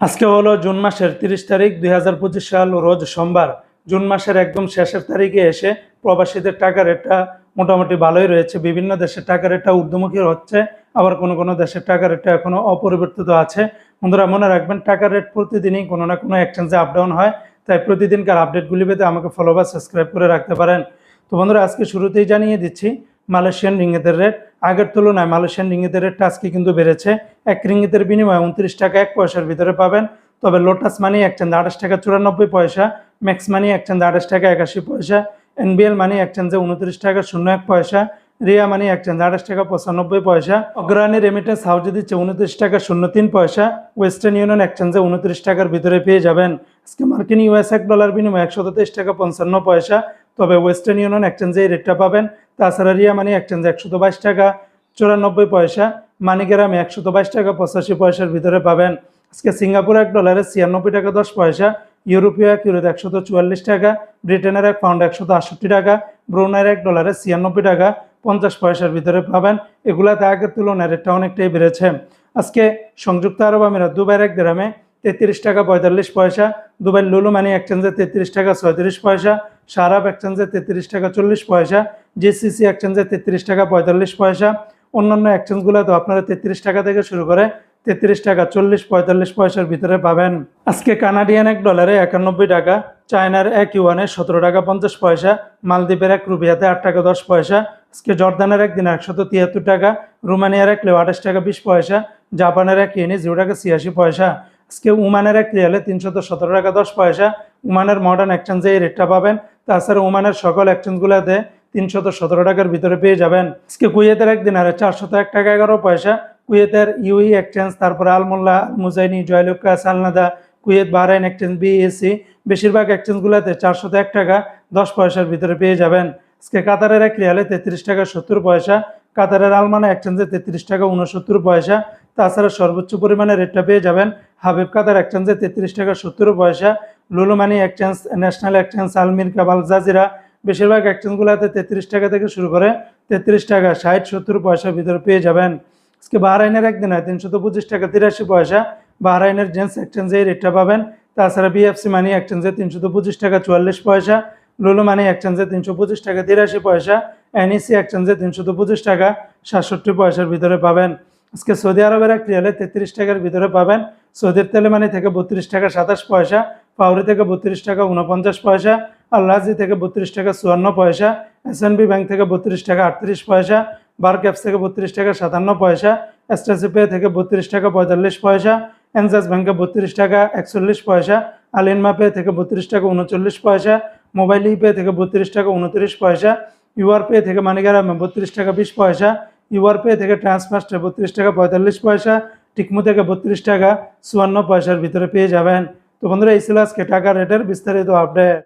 আজকে হলো জুন মাসের তিরিশ তারিখ, দুই হাজার পঁচিশ সাল, রোজ সোমবার। জুন মাসের একদম শেষের তারিখে এসে প্রবাসীদের টাকা রেটটা মোটামুটি ভালোই রয়েছে। বিভিন্ন দেশের টাকা রেটটা ঊর্ধ্বমুখী হচ্ছে, আবার কোনো কোনো দেশের টাকা রেটটা এখনও অপরিবর্তিত আছে। বন্ধুরা, মনে রাখবেন, টাকার রেট প্রতিদিনই কোনো না কোনো এক্সচেঞ্জে আপ ডাউন হয়, তাই প্রতিদিনকার আপডেটগুলি পেতে আমাকে ফলো বা সাবস্ক্রাইব করে রাখতে পারেন। তো বন্ধুরা, আজকে শুরুতেই জানিয়ে দিচ্ছি, মালয়েশিয়ান রিঙ্গিতের রেট আগের তুলনায় মালয়েশিয়ান রিঙ্গিতের রেটটা আজকে কিন্তু বেড়েছে। এক রিঙ্গিতের বিনিময়ে উনত্রিশ টাকা এক পয়সার ভিতরে পাবেন। তবে লোটাস মানি এক একচেঞ্জ আঠাশ টাকা চুরানব্বই পয়সা ম্যাক্স মানি এক একচেঞ্জ আঠাশ টাকা একাশি পয়সা এনবিএল মানি এক একচেঞ্জে উনত্রিশ টাকা শূন্য এক পয়সা রিয়া মানি এক একচেঞ্জ আঠাশ টাকা পঁচানব্বই পয়সা অগ্রণী রেমিটেন্স হাউজে দিচ্ছে উনত্রিশ টাকা শূন্য তিন পয়সা ওয়েস্টার্ন ইউনিয়ন একচেঞ্জে উনত্রিশ টাকার ভিতরে পেয়ে যাবেন। আজকে মার্কিন ইউএস এক ডলার বিনিময়ে একশো তেইশ টাকা পঞ্চান্ন পয়সা, তবে ওয়েস্টার্ন ইউনিয়ন একচেঞ্জে এই রেটটা পাবেন। তাছাড়া রিয়া মানি একচেঞ্জে একশো বাইশ টাকা, চুরানব্বই পয়সা মানিগ্রামে একশো বাইশ টাকা, পঁচাশি পয়সার ভিতরে পাবেন। আজকে সিঙ্গাপুর এক ডলারে ছিয়ানব্বই টাকা, দশ পয়সা, ইউরোপীয় এক ইউরোতে একশত চুয়াল্লিশ টাকা, ব্রিটেনের এক পাউন্ড একশত আটষট্টি টাকা ব্রুনের এক ডলারে ছিয়ানব্বই টাকা, পঞ্চাশ পয়সার ভিতরে পাবেন। এগুলাতে আগের তুলনায় রেটটা অনেকটাই বেড়েছে। আজকে সংযুক্ত আরব আমিরাত দুবাইয়ের এক গ্রামে তেত্রিশ টাকা, পঁয়তাল্লিশ পয়সা দুবাই লুলু মানি এক্সচেঞ্জে তেত্রিশ টাকা, ছয়ত্রিশ পয়সা সারাপ এক্সচেঞ্জে তেত্রিশ টাকা, চল্লিশ পয়সা জিসিসি এক্সচেঞ্জে তেত্রিশ টাকা পঁয়তাল্লিশ পয়সা। অন্যান্য এক্সচেঞ্জগুলোতে আপনারা তেত্রিশ টাকা থেকে শুরু করে তেত্রিশ টাকা চল্লিশ পঁয়তাল্লিশ পয়সার ভিতরে পাবেন। আজকে কানাডিয়ান এক ডলারে একানব্বই টাকা চায়নার এক ইউয়ানে সতেরো টাকা পঞ্চাশ পয়সা মালদ্বীপের এক রুবিয়াতে আট টাকা দশ পয়সা, আজকে জর্দানের এক দিনে একশত তিয়াত্তর টাকা রোমানিয়ার এক লেও আঠাশ টাকা বিশ পয়সা জাপানের এক ইয়েনি জিরো টাকা ছিয়াশি পয়সা, আজকে উমানের এক রিয়ালে তিনশত সতেরো টাকা দশ পয়সা উমানের মডার্ন এক্সচেঞ্জে এই রেটটা পাবেন। তাছাড়া উমানের সকল এক্সচেঞ্জগুলোতে তিনশত সতেরো টাকার ভিতরে পেয়ে যাবেন। আজকে কুয়েতের একদিন দিনারে চারশত এক টাকা, এগারো পয়সা। কুয়েতের ইউই এক্সচেঞ্জ, তারপরে আলমোল্লা, মুজাইনি, জয়লুকা, সালনাদা, কুয়েত, বাহরাইন এক্সচেঞ্জ বিএসসি বেশিরভাগ এক্সচেঞ্জগুলোতে চারশত এক টাকা, দশ পয়সার ভিতরে পেয়ে যাবেন। আজকে কাতারের এক রিয়ালে তেত্রিশ টাকা, সত্তর পয়সা। কাতারের আলমানা এক্সচেঞ্জে তেত্রিশ টাকা উনসত্তর পয়সা। তাছাড়া সর্বোচ্চ পরিমাণে রেটটা পেয়ে যাবেন হাবিব কাতার এক্সচেঞ্জে তেত্রিশ টাকা, সত্তর পয়সা। Lulu Money exchange, national exchange আলমির কাবাল, জাজিরা বেশিরভাগ এক্সচেঞ্জগুলোতে তেত্রিশ টাকা থেকে শুরু করে তেত্রিশ টাকা, ষাট, সত্তর পয়সার ভিতরে পেয়ে যাবেন। আজকে বাহরাইনের একদিন হয় তিনশত পঁচিশ টাকা, তিরাশি পয়সা বাহরাইনের জেন্টস এক্সচেঞ্জে এই রেটটা পাবেন। তাছাড়া বিএফসি মানি এক্সচেঞ্জে তিনশত পঁচিশ টাকা, চুয়াল্লিশ পয়সা। লুলু মানি এক্সচেঞ্জে তিনশো পঁচিশ টাকা, তিরাশি পয়সা। এনইসি এক্সচেঞ্জে তিনশত পঁচিশ টাকা, সাতষট্টি পয়সার ভিতরে পাবেন। আজকে সৌদি আরবের এক রিয়ালে তেত্রিশ টাকার ভিতরে পাবেন। সৌদির তেলে মানি থেকে বত্রিশ টাকা, সাতাশ পয়সা। পাউরি থেকে বত্রিশ টাকা উনপঞ্চাশ পয়সা আল্লাহাজি থেকে বত্রিশ টাকা চুয়ান্ন পয়সা এসএনবি ব্যাংক থেকে বত্রিশ টাকা আটত্রিশ পয়সা বার ক্যাপস থেকে বত্রিশ টাকা সাতান্ন পয়সা এসটাসি পে থেকে বত্রিশ টাকা পঁয়তাল্লিশ পয়সা এনজাস ব্যাংকে বত্রিশ টাকা একচল্লিশ পয়সা আলিনমা পে থেকে বত্রিশ টাকা উনচল্লিশ পয়সা মোবাইল পে থেকে বত্রিশ টাকা উনত্রিশ পয়সা ইউআর পে থেকে মানিগ্রামে বত্রিশ টাকা বিশ পয়সা ইউআর পে থেকে ট্রান্সফার্স্টে বত্রিশ টাকা পঁয়তাল্লিশ পয়সা টিকমু থেকে বত্রিশ টাকা চুয়ান্ন পয়সার ভিতরে পেয়ে যাবেন তো বন্ধুরা এই ছিল আজকে টাকা রেটের বিস্তারিত আপডেট